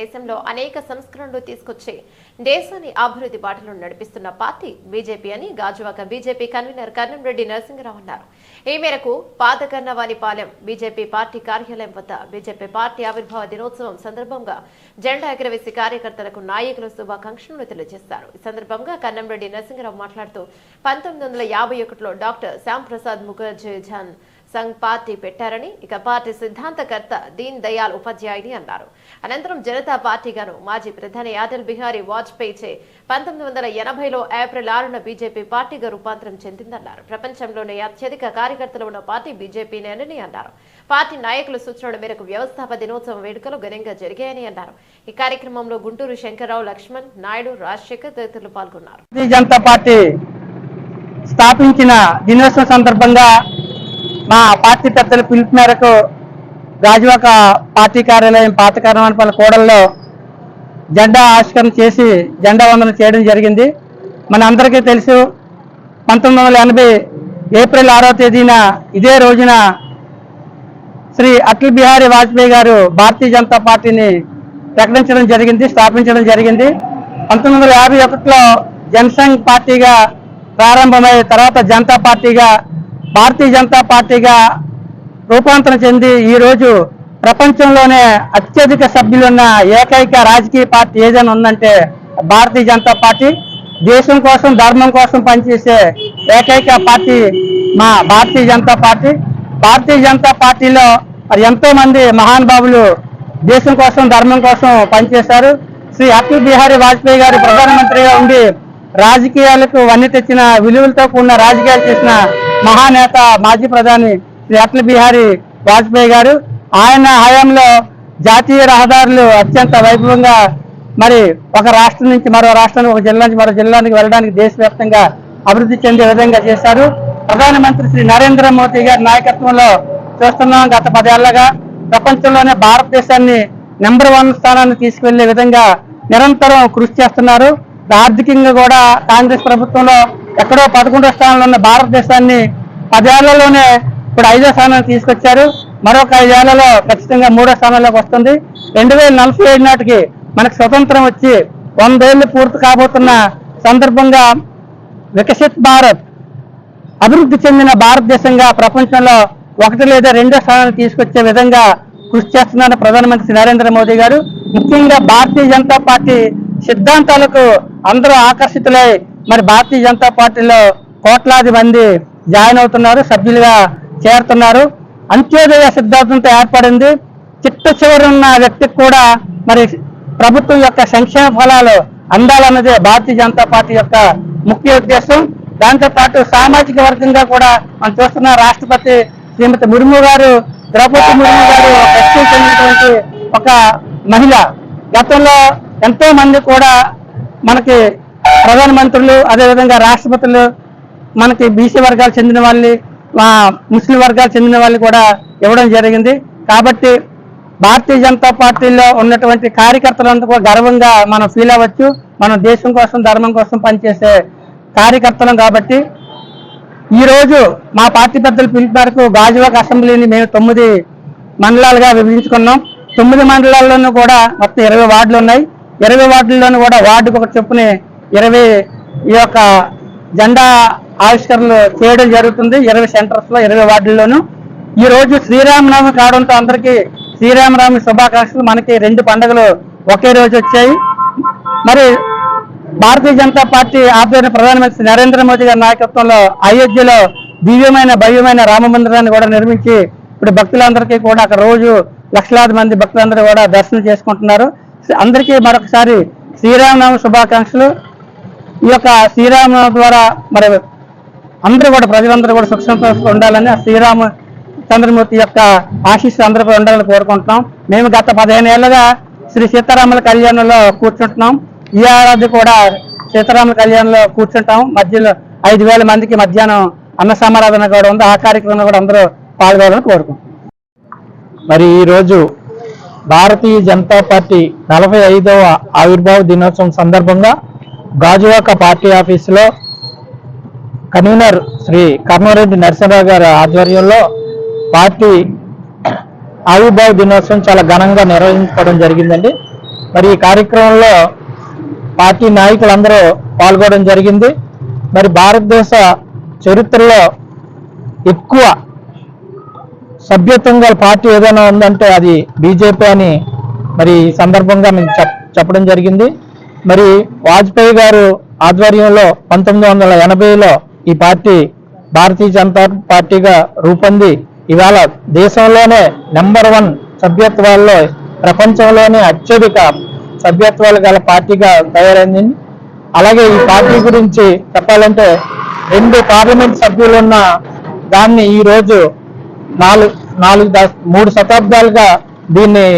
దేశంలో అనేక సంస్కరణలు తీసుకొచ్చి దేశాన్ని అభివృద్ధి బాటలో నడిపిస్తున్న పార్టీ బీజేపీ అని గాజువాక బీజేపీ కన్వీనర్ కన్నంరెడ్డి నరసింహరావు అన్నారు. ఈ మేరకు పాతకన్నవానిపాలెం బీజేపీ పార్టీ కార్యాలయం వద్ద బీజేపీ పార్టీ ఆవిర్భావ దినోత్సవం సందర్భంగా జెండా ఎగరవేసి కార్యకర్తలకు నాయకులు శుభాకాంక్షలు తెలియజేశారు. ఈ సందర్భంగా కన్నంరెడ్డి నరసింహరావు మాట్లాడుతూ పంతొమ్మిది వందల యాభై ఒకటిలో డాక్టర్ శ్యాంప్రసాద్ ముఖర్జీ జాన్ సంఘ్ పార్టీ పెట్టారని ఇక పార్టీ సిద్ధాంతకర్త దీన్ దయాల్ ఉపాధ్యాయుని అన్నారు. అనంతరం జనతా పార్టీగాను మాజీ ప్రధాని అటల్ బిహారీ వాజ్పేయి చే పంతొమ్మిది వందల ఎనభైలో ఏప్రిల్ ఆరున బీజేపీ పార్టీగా రూపాంతరం చెందిందన్నారు. ప్రపంచంలోనే అత్యధిక కార్యకర్తలు ఉన్న పార్టీ బీజేపీనేనని అన్నారు. పార్టీ నాయకుల సూచనల మేరకు వ్యవస్థాపక దినోత్సవం వేడుకలు ఘనంగా జరిగాయని అన్నారు. ఈ కార్యక్రమంలో గుంటూరు శంకర్రావు లక్ష్మణ్ నాయుడు రాజశేఖర్ తదితరులు పాల్గొన్నారు. జనతా పార్టీ స్థాపించిన దినోత్సవం సందర్భంగా మా పార్టీ పెద్దల పిలుపు మేరకు రాజువాక పార్టీ కార్యాలయం పాత కార్యక్రమాల కూడల్లో జెండా ఆవిష్కరణ చేసి జెండా వందనం చేయడం జరిగింది. మన అందరికీ తెలుసు పంతొమ్మిది వందల ఎనభై ఏప్రిల్ ఆరో తేదీన ఇదే రోజున శ్రీ అటల్ బిహారీ వాజ్పేయి గారు భారతీయ జనతా పార్టీని ప్రకటించడం జరిగింది స్థాపించడం జరిగింది. పంతొమ్మిది వందల యాభై ఒకటిలో జనసంఘ్ పార్టీగా ప్రారంభమై తర్వాత జనతా పార్టీగా భారతీయ జనతా పార్టీగా రూపాంతరం చెంది ఈ రోజు ప్రపంచంలోనే అత్యధిక సభ్యులున్న ఏకైక రాజకీయ పార్టీ ఏదైనా ఉందంటే భారతీయ జనతా పార్టీ. దేశం కోసం ధర్మం కోసం పనిచేసే ఏకైక పార్టీ మా భారతీయ జనతా పార్టీ. భారతీయ జనతా పార్టీలో మరి ఎంతో మంది మహానుభావులు దేశం కోసం ధర్మం కోసం పనిచేశారు. శ్రీ అటల్ బిహారీ వాజ్పేయి గారు ప్రధానమంత్రిగా ఉండి రాజకీయాలకు వన్నీ తెచ్చిన విలువలతో కూడిన రాజకీయాలు చేసిన మహానేత మాజీ ప్రధాని శ్రీ అటల్ బిహారీ వాజ్పేయి గారు. ఆయన హయాంలో జాతీయ రహదారులు అత్యంత వైభవంగా మరి ఒక రాష్ట్రం నుంచి మరో రాష్ట్రానికి ఒక జిల్లా నుంచి మరో జిల్లానికి వెళ్ళడానికి దేశవ్యాప్తంగా అభివృద్ధి చెందే విధంగా చేశారు. ప్రధానమంత్రి శ్రీ నరేంద్ర మోదీ గారి నాయకత్వంలో చూస్తున్నాం గత పదేళ్ళగా. ప్రపంచంలోనే భారతదేశాన్ని నెంబర్ వన్ స్థానాన్ని తీసుకువెళ్ళే విధంగా నిరంతరం కృషి చేస్తున్నారు. ఆర్థికంగా కూడా కాంగ్రెస్ ప్రభుత్వంలో ఎక్కడో పదకొండో స్థానంలో ఉన్న భారతదేశాన్ని పదేళ్ళలోనే ఇప్పుడు ఐదో స్థానాన్ని తీసుకొచ్చారు. మరొక ఐదేళ్ళలో ఖచ్చితంగా మూడో స్థానంలోకి వస్తుంది. రెండు వేల నలభై ఏడు నాటికి మనకు స్వతంత్రం వచ్చి వందేళ్ళు పూర్తి కాబోతున్న సందర్భంగా వికసిత్ భారత్ అభివృద్ధి చెందిన భారతదేశంగా ప్రపంచంలో ఒకటి లేదా రెండో స్థానాన్ని తీసుకొచ్చే విధంగా కృషి చేస్తున్నారు ప్రధానమంత్రి నరేంద్ర మోదీ గారు. ముఖ్యంగా భారతీయ జనతా పార్టీ సిద్ధాంతాలకు అందరూ ఆకర్షితులై మరి భారతీయ జనతా పార్టీలో కోట్లాది మంది జాయిన్ అవుతున్నారు సభ్యులుగా చేరుతున్నారు. అంత్యోదయ సిద్ధాంతంతో ఏర్పడింది. చిట్ట చివరి ఉన్న వ్యక్తికి కూడా మరి ప్రభుత్వం యొక్క సంక్షేమ ఫలాలు అందాలన్నదే భారతీయ జనతా పార్టీ యొక్క ముఖ్య ఉద్దేశం. దాంతోపాటు సామాజిక వర్గంగా కూడా మనం చూస్తున్న రాష్ట్రపతి శ్రీమతి ముర్ము గారు ద్రౌపది ముర్ము గారు ఎస్టీ చెందినటువంటి ఒక మహిళ. గతంలో ఎంతో మంది కూడా మనకి ప్రధానమంత్రులు అదేవిధంగా రాష్ట్రపతులు మనకి బీసీ వర్గాలు చెందిన వాళ్ళని ముస్లిం వర్గాలు చెందిన వాళ్ళు కూడా ఇవ్వడం జరిగింది. కాబట్టి భారతీయ జనతా పార్టీలో ఉన్నటువంటి కార్యకర్తలంతా కూడా గర్వంగా మనం ఫీల్ అవ్వచ్చు. మనం దేశం కోసం ధర్మం కోసం పనిచేసే కార్యకర్తలం కాబట్టి ఈ రోజు మా పార్టీ పెద్దల పిలుపు మేరకు గాజువాక అసెంబ్లీని మేము తొమ్మిది మండలాలుగా విభజించుకున్నాం. తొమ్మిది మండలాల్లోనూ కూడా మొత్తం ఇరవై వార్డులు ఉన్నాయి. ఇరవై వార్డుల్లోనూ కూడా వార్డుకు ఒక చొప్పున ఇరవై ఈ యొక్క జెండా ఆవిష్కరణలు చేయడం జరుగుతుంది. ఇరవై సెంటర్స్లో ఇరవై వార్డుల్లోనూ. ఈ రోజు శ్రీరామనవమి కావడంతో అందరికీ శ్రీరామనవమి శుభాకాంక్షలు. మనకి రెండు పండుగలు ఒకే రోజు వచ్చాయి. మరి భారతీయ జనతా పార్టీ ఆధ్వర్యన ప్రధానమంత్రి నరేంద్ర మోదీ గారి నాయకత్వంలో అయోధ్యలో దివ్యమైన భవ్యమైన రామ మందిరాన్ని కూడా నిర్మించి ఇప్పుడు భక్తులందరికీ కూడా అక్కడ రోజు లక్షలాది మంది భక్తులందరూ కూడా దర్శనం చేసుకుంటున్నారు. అందరికీ మరొకసారి శ్రీరామనవమి శుభాకాంక్షలు. ఈ యొక్క శ్రీరామ ద్వారా మరి అందరూ కూడా ప్రజలందరూ కూడా సుఖ ఉండాలని శ్రీరామ చంద్రమూర్తి యొక్క ఆశీస్సు అందరూ కూడా ఉండాలని కోరుకుంటున్నాం. మేము గత పదిహేను ఏళ్ళగా శ్రీ సీతారాముల కళ్యాణంలో కూర్చుంటున్నాం. ఈ ఏడాది కూడా సీతారాముల కళ్యాణంలో కూర్చుంటాం. మధ్యలో ఐదు వేల మందికి మధ్యాహ్నం అన్న సమారాధన కూడా ఉంది. ఆ కార్యక్రమంలో కూడా అందరూ పాల్గొనాలని కోరుకుంటున్నాం. మరి ఈరోజు భారతీయ జనతా పార్టీ నలభై ఐదవ ఆవిర్భావ దినోత్సవం సందర్భంగా గాజువాక పార్టీ ఆఫీసులో కన్వీనర్ శ్రీ కర్ణారెడ్డి నరసింహరావు గారి ఆధ్వర్యంలో పార్టీ ఆవిర్భావ దినోత్సవం చాలా ఘనంగా నిర్వహించుకోవడం జరిగిందండి. మరి ఈ కార్యక్రమంలో పార్టీ నాయకులందరూ పాల్గొనడం జరిగింది. మరి భారతదేశ చరిత్రలో ఎక్కువ సభ్యత్వం గల పార్టీ ఏదైనా ఉందంటే అది బీజేపీ అని మరి ఈ సందర్భంగా మేము చెప్పడం జరిగింది. మరి వాజ్పేయి గారు ఆధ్వర్యంలో పంతొమ్మిది వందల ఎనభైలో ఈ పార్టీ భారతీయ జనతా పార్టీగా రూపొంది. ఇవాళ దేశంలోనే నెంబర్ వన్ సభ్యత్వాల్లో ప్రపంచంలోనే అత్యధిక సభ్యత్వాలు గల పార్టీగా తయారైంది. అలాగే ఈ పార్టీ గురించి చెప్పాలంటే రెండు పార్లమెంట్ సభ్యులున్న దాన్ని ఈ రోజు నాలుగు నాలుగు మూడు శతాబ్దాలుగా దీన్ని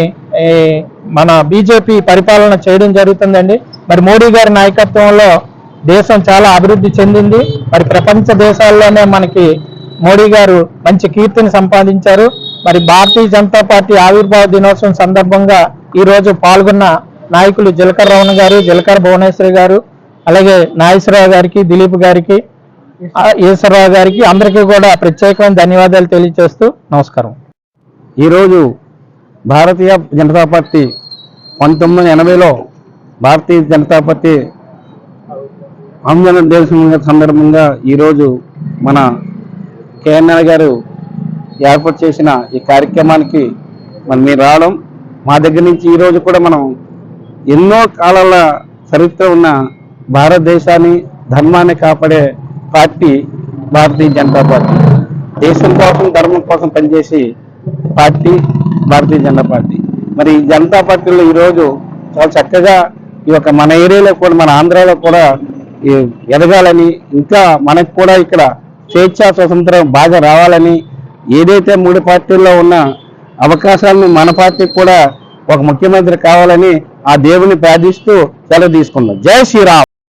మన బీజేపీ పరిపాలన చేయడం జరుగుతుందండి. మరి మోడీ గారి నాయకత్వంలో దేశం చాలా అభివృద్ధి చెందింది. మరి ప్రపంచ దేశాల్లోనే మనకి మోడీ గారు మంచి కీర్తిని సంపాదించారు. మరి భారతీయ జనతా పార్టీ ఆవిర్భావ దినోత్సవం సందర్భంగా ఈరోజు పాల్గొన్న నాయకులు జిలకర్ రమణ గారు జిలకర్ భువనేశ్వరి గారు అలాగే నాగేశ్వరరావు గారికి దిలీప్ గారికి ఈశ్వరరావు గారికి అందరికీ కూడా ప్రత్యేకమైన ధన్యవాదాలు తెలియజేస్తూ నమస్కారం. ఈరోజు భారతీయ జనతా పార్టీ పంతొమ్మిది ఎనభైలో భారతీయ జనతా పార్టీ ఆందోళన దేశం సందర్భంగా ఈరోజు మన కేఎన్ఆర్ గారు ఏర్పాటు చేసిన ఈ కార్యక్రమానికి మరి మీరు రావడం మా దగ్గర నుంచి ఈరోజు కూడా మనం ఎన్నో కాలాల చరిత్ర ఉన్న భారతదేశాన్ని ధర్మాన్ని కాపాడే పార్టీ భారతీయ జనతా పార్టీ. దేశం కోసం ధర్మం కోసం పనిచేసి పార్టీ భారతీయ జనతా పార్టీ. మరి ఈ జనతా పార్టీలో ఈరోజు చాలా చక్కగా ఈ యొక్క మన ఏరియాలో కూడా మన ఆంధ్రాలో కూడా ఈ ఎదగాలని ఇంకా మనకు కూడా ఇక్కడ స్వేచ్ఛా స్వతంత్రం బాగా రావాలని ఏదైతే మూడు పార్టీల్లో ఉన్న అవకాశాలను మన పార్టీకి కూడా ఒక ముఖ్యమంత్రి కావాలని ఆ దేవుని ప్రార్థిస్తూ సెలవు తీసుకున్నాం జై శ్రీరామ్.